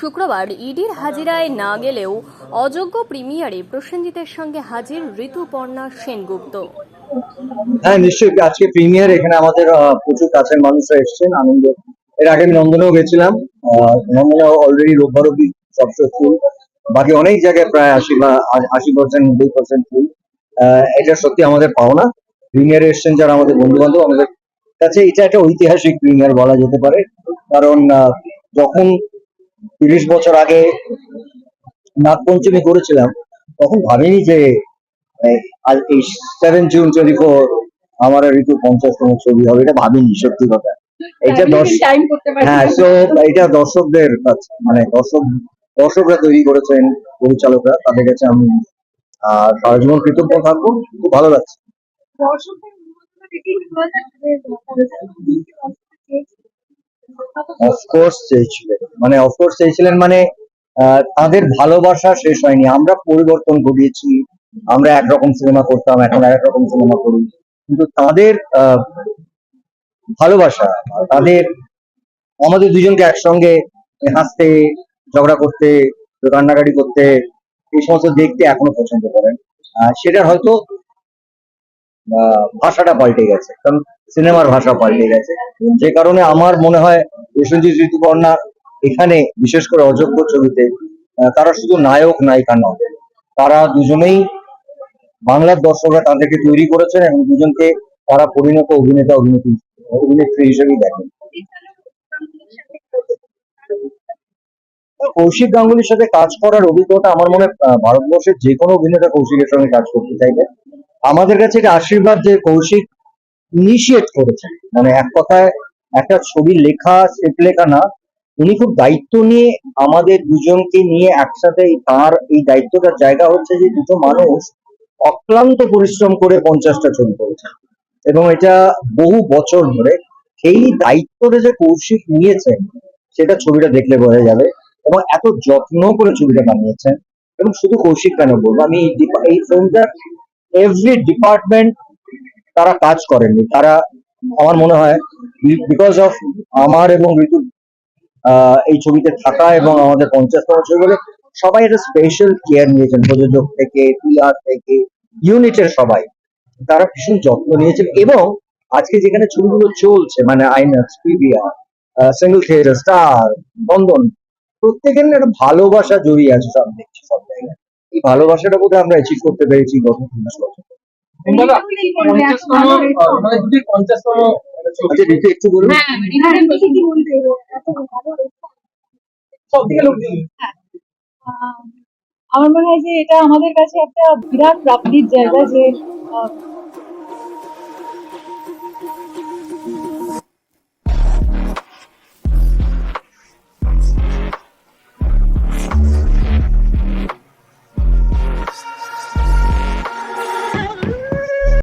শুক্রবার ইডির হাজিরায় না গেলেও অযোগ্য প্রিমিয়ারে প্রসেনজিতের সঙ্গে হাজির ঋতুপর্ণা সেনগুপ্ত। হ্যাঁ নিশ্চয়ই। আজকে প্রিমিয়ার এখানে আমাদের প্রচুর কাছের মানুষরা এসেছেন। আনন্দ। এর আগে আমি নন্দনেও গেছিলাম। আহ, নন্দনে অলরেডি রোববার অব্দি সবসময় ফুল বাকি অনেক জায়গায় প্রায় আশি বা আশি পার্সেন্ট নব্বই পার্সেন্ট ফুল এটা সত্যি আমাদের পাওনা। প্রিমিয়ারে এসেছেন যারা আমাদের বন্ধু বান্ধব আমাদের কাছে এটা একটা ঐতিহাসিক প্রিমিয়ার বলা যেতে পারে। কারণ যখন তিরিশ বছর আগে নাগপঞ্চমী করেছিলাম তখন ভাবিনি যে এই আজ এই সেভেন জুন টোয়েন্টি ফোর আমার ঋতু পঞ্চাশতম ছবি হবে এটা ভাবিনি সত্যি কথা। এটা করতে পারি হ্যাঁ তো এটা দর্শকদের কাছে মানে দর্শক দর্শকরা তৈরি করেছেন পরিচালকরা তাদের কাছে আমি সারা জীবন কৃতজ্ঞ থাকব খুব ভালো লাগছে। অফকোর্স চেয়েছিলেন মানে অফকোর্স চেয়েছিলেন মানে তাদের ভালোবাসা শেষ হয়নি। আমরা পরিবর্তন ঘটিয়েছি। আমরা একরকম সিনেমা করতাম, এখন আর রকম সিনেমা করি কিন্তু তাদের ভালোবাসা, তাদের আমাদের দুজনকে একসঙ্গে হাসতে, ঝগড়া করতে, কান্নাকাটি করতে, এই সমস্ত দেখতে এখনও পছন্দ করেন। সেটার হয়তো ভাষাটা পাল্টে গেছে। কারণ সিনেমার ভাষা পাল্টে গেছে। যে কারণে আমার মনে হয় প্রসেনজিৎ ঋতুপর্ণা এখানে, বিশেষ করে অযোগ্য ছবিতে তারা শুধু নায়ক, নায়িকা নয়। তারা দুজনেই বাংলার দর্শকরা তাদেরকে তৈরি করেছেন এবং দুজনকে তারা পরিণত অভিনেতা, অভিনেত্রী অভিনেত্রী হিসেবেই দেখেন। কৌশিক গাঙ্গুলির সাথে কাজ করার অভিজ্ঞতা আমার মনে ভারতবর্ষের যে কোনো অভিনেতা কৌশিকের সঙ্গে কাজ করতে চাইবে। আমাদের কাছে এটা আশীর্বাদ যে কৌশিক ইনিশিয়েট করেছেন মানে এক কথায় একটা ছবি লেখা স্ক্রিপ্ট লেখা না উনি খুব দায়িত্ব নিয়ে আমাদের দুজনকে নিয়ে একসাথে তার এই দায়িত্বটার জায়গা হচ্ছে যে দুটো মানুষ অক্লান্ত পরিশ্রম করে পঞ্চাশটা ছবি করেছে। এবং এটা বহু বছর ধরে সেই দায়িত্বটা যে কৌশিক নিয়েছেন সেটা ছবিটা দেখলে বোঝা যাবে এবং এত যত্ন করে ছবিটা বানিয়েছেন এবং শুধু কৌশিক কেন বলব, আমি এই ফিল্মটা এভরি ডিপার্টমেন্ট তারা কাজ করেননি। তারা, আমার মনে হয় বিকজ অফ আমার এবং ঋতু এই ছবিতে থাকা এবং আমাদের পঞ্চাশতম ছবি বলে সবাই একটা স্পেশাল কেয়ার নিয়েছেন প্রযোজক থেকে পিআর থেকে ইউনিটের সবাই। তারা ভীষণ যত্ন নিয়েছেন এবং আজকে যেখানে ছবিগুলো চলছে মানে INOX PVR single theatre Star বন্ধন প্রত্যেকের একটা ভালোবাসা জড়িয়ে আছে সব দেখছি সব জায়গায়। এই ভালোবাসাটা বোধহয় আমরা অ্যাচিভ করতে পেরেছি গত তিরিশ বছর। পঞ্চাশতম আহ, মানে আচ্ছা একটু লোক দিন আমার মনে হয় যে এটা আমাদের কাছে একটা বিরাট প্রাপ্তির জায়গা যে